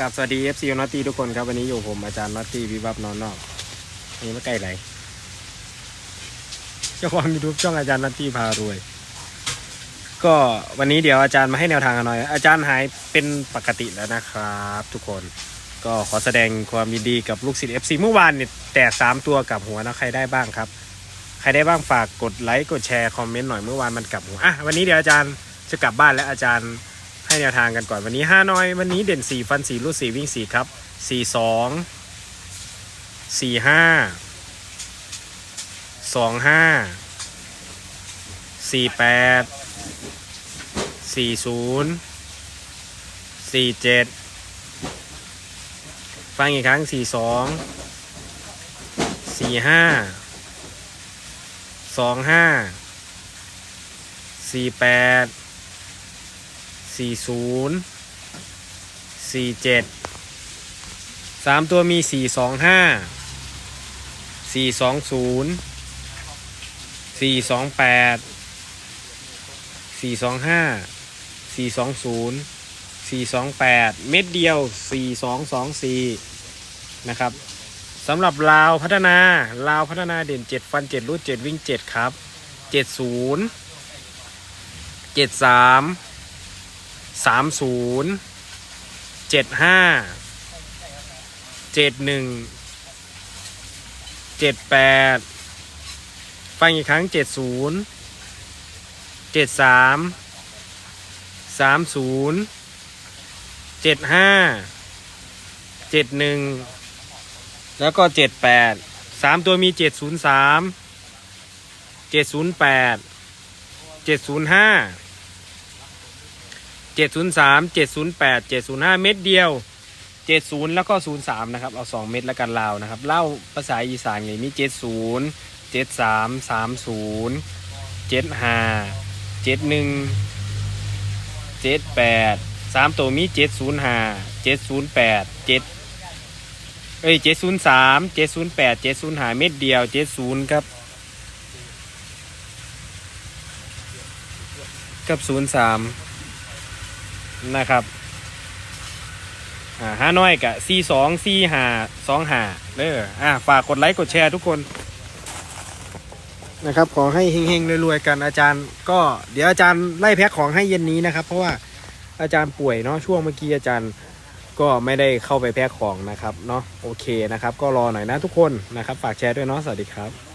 กับสวัสดี FC นอตตี้ทุกคนครับ วันนี้อยู่ผมอาจารย์นอตตี้วิวับนอนนอกอันนี้ไม่ใกล้ไหลเจ้าของยูทูบช่องอาจารย์นอตตี้พารวย ก็วันนี้เดี๋ยวอาจารย์มาให้แนวทางกันหน่อย อาจารย์หายเป็นปกติแล้วนะครับ ทุกคนก็ขอแสดงความยินดีกับลูกศิษย์ FC เมื่อวานเนี่ยแตกสามตัวกับหัวนะใครได้บ้างครับ ใครได้บ้างฝากกดไลค์กดแชร์คอมเมนต์หน่อยเมื่อวานมันกลับหัวอะวันนี้เดี๋ยวอาจารย์จะกลับบ้านแล้วอาจารย์ ให้แนวทางกันก่อนวันนี้ห้าน้อยวันนี้เด่นสี่ฟันสี่รูดสี่วิ่งสี่ครับสี่สองสี่ห้าสองห้าสี่แปดสี่ศูนย์สี่เจ็ดฟังอีกครั้งสี่สองสี่ห้าสองห้าสี่แปด สี่ศูนย์สี่เจ็ดสามตัวมีสี่สองห้าสี่สองศูนย์สี่สองแปดสี่สองห้าสี่สองศูนย์สี่สองแปดเม็ดเดียวสี่สองสองสี่นะครับสำหรับลาวพัฒนาลาวพัฒนาเด่นเจ็ดฟันเจ็ดรูดเจ็ดวิ่งเจ็ดครับเจ็ดศูนย์เจ็ดสาม สามศูนย์เจ็ดห้าเจ็ดหนึ่งเจ็ดแปดฟังอีกครั้งเจ็ดศูนย์เจ็ดสามสามศูนย์เจ็ดห้าเจ็ดหนึ่งแล้วก็เจ็ดแปดสามตัวมีเจ็ดศูนย์สามเจ็ดศูนย์แปดเจ็ดศูนย์ห้า เจ็ดศูนย์สามเจ็ดศูนย์แปดเจ็ดศูนย์ห้าเม็ดเดียวเจ็ดศูนย์แล้วก็ศูนย์สามนะครับ เอาสองเม็ดแล้วกันลาวนะครับเล่าภาษาอีสานไงมีเจ็ดศูนย์เจ็ดสามสามศูนย์เจ็ดห้าเจ็ดหนึ่งเจ็ดแปดสามตัวมีเจ็ดศูนย์ห้าเจ็ดศูนย์แปดเจ็ดเอ้ยเจ็ดศูนย์สามเจ็ดศูนย์แปดเจ็ดศูนย์ห้าเม็ดเดียวเจ็ดศูนย์ครับกับศู นะครับอ่าห้าน้อยกับซีสองซีหาสองหาเด้ออ่าฝากกดไลค์กดแชร์ทุกคนนะครับขอให้เฮงๆรวยๆกันอาจารย์ ก็เดี๋ยวอาจารย์ไล่แพ็คของให้เย็นนี้นะครับ เพราะว่าอาจารย์ป่วยเนาะช่วงเมื่อกี้อาจารย์ก็ไม่ได้เข้าไปแพ็คของนะครับเนาะโอเคนะครับ ก็รอหน่อยนะทุกคนนะครับ ฝากแชร์ด้วยเนาะสวัสดีครับ